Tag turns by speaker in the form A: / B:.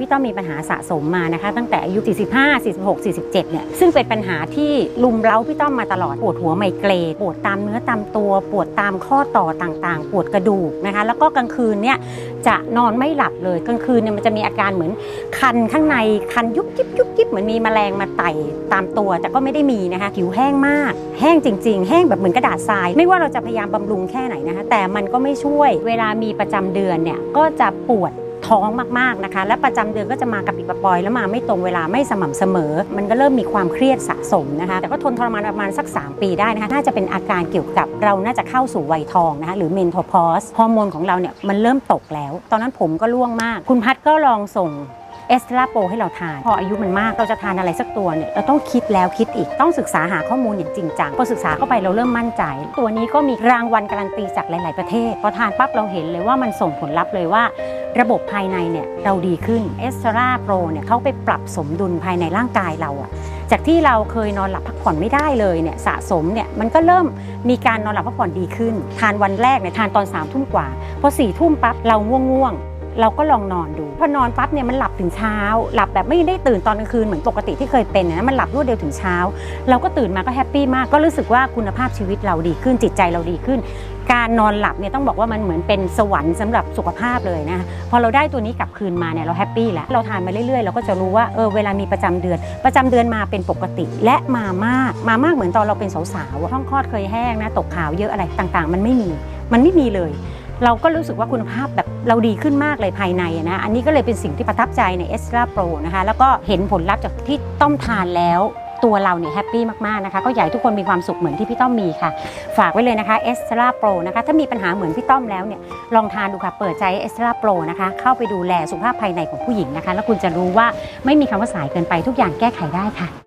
A: พี่ต้อมมีปัญหาสะสมมานะคะ ตั้งแต่อายุ 45 46 47 เนี่ย ซึ่งเป็นปัญหาที่ลุมเร้าพี่ต้อมมาตลอด ปวดหัวไมเกรนปวดตามเนื้อตามตัว ปวดตามข้อต่อต่างๆ ปวดกระดูกนะคะ แล้วก็กลางคืนเนี่ยจะนอนไม่หลับเลย กลางคืนเนี่ยมันจะมีอาการเหมือนคันข้างในคันยุบยิบยุบยิบเหมือนมีแมลงมาไต่ตามตัว แต่ก็ไม่ได้มีนะคะ ผิวแห้งมาก แห้งจริง ๆ แห้งแบบเหมือนกระดาษทราย ไม่ว่าเราจะพยายามบำรุงแค่ไหนนะคะ แต่มันก็ไม่ช่วย เวลามีประจำเดือนเนี่ย ก็จะปวด ท้องมากๆนะคะ และประจำเดือนก็จะมากับอีกปปอย แล้วมาไม่ตรงเวลาไม่สม่ำเสมอ มันก็เริ่มมีความเครียดสะสมนะคะแต่ก็ทนทรมานประมาณสัก 3 ปีได้นะคะน่าจะเป็นอาการเกี่ยวกับเราน่าจะเข้าสู่วัยทองนะคะหรือเมนโทพอสฮอร์โมนของเราเนี่ยมันเริ่มตกแล้ว ตอนนั้นผมก็ร่วงมาก คุณพัดก็ลองส่ง เอสตราโปให้เราทาน พออายุมันมากเราจะทานอะไรสักตัวเนี่ยเราต้องคิดแล้วคิดอีกต้องศึกษาหาข้อมูลอย่างจริงจังพอศึกษาเข้าไปเราเริ่มมั่นใจ ตัวนี้ก็มีรางวัลการันตีจากหลาย ๆ ประเทศพอทานปั๊บเราเห็นเลยว่ามันส่งผลลัพธ์เลยว่าระบบภายในเนี่ยเราดีขึ้นเอสตราโปรเนี่ยเขาไปปรับสมดุลภายในร่างกายเราอะจากที่เราเคยนอนหลับพักผ่อนไม่ได้เลยเนี่ยสะสมเนี่ยมันก็เริ่มมีการนอนหลับพักผ่อนดีขึ้น ทานวันแรกเนี่ยทานตอนสามทุ่มกว่าพอสี่ทุ่มปั๊บเราง่วงๆ เราก็ลองนอนดู พอนอนปั๊บเนี่ยมันหลับถึงเช้า หลับแบบไม่ได้ตื่นตอนกลางคืนเหมือนปกติที่เคยเป็นนะมันหลับรวดเดียวถึงเช้า เราก็ตื่นมาก็แฮปปี้มากก็รู้สึกว่าคุณภาพชีวิตเราดีขึ้นจิตใจเราดีขึ้น การนอนหลับเนี่ยต้องบอกว่ามันเหมือนเป็นสวรรค์สำหรับสุขภาพเลยนะพอเราได้ตัวนี้กลับคืนมาเนี่ยเราแฮปปี้แล้วเราทานมาเรื่อยๆเราก็จะรู้ว่าเออเวลามีประจำเดือน ประจำเดือนมาเป็นปกติ และมามากมามากเหมือนตอนเราเป็นสาวๆท้องคลอดเคยแห้งนะตกขาวเยอะอะไรต่างๆ มันไม่มีมันไม่มีเลย เราก็รู้สึกว่าคุณภาพแบบเราดีขึ้นมากเลยภายในนะอันนี้ก็เลยเป็นสิ่งที่ประทับใจใน e s t r a Pro นะคะแล้วก็เห็นผลลัพธ์จากที่ต้อมทานแล้วตัวเราเนี่ยแฮปปี้มากๆนะคะก็อยากให้ทุกคนมีความสุขเหมือนที่พี่ต้อมมีค่ะ ฝากไว้เลยนะคะ e s t r a Pro นะคะถ้ามีปัญหาเหมือนพี่ต้อมแล้วเนี่ยลองทานดูค่ะเปิดใจ e s t r a Pro นะคะเข้าไปดูแลสุขภาพภายในของผู้หญิงนะคะ แล้วคุณจะรู้ว่าไม่มีคำว่าสายเกินไปทุกอย่างแก้ไขได้ค่ะ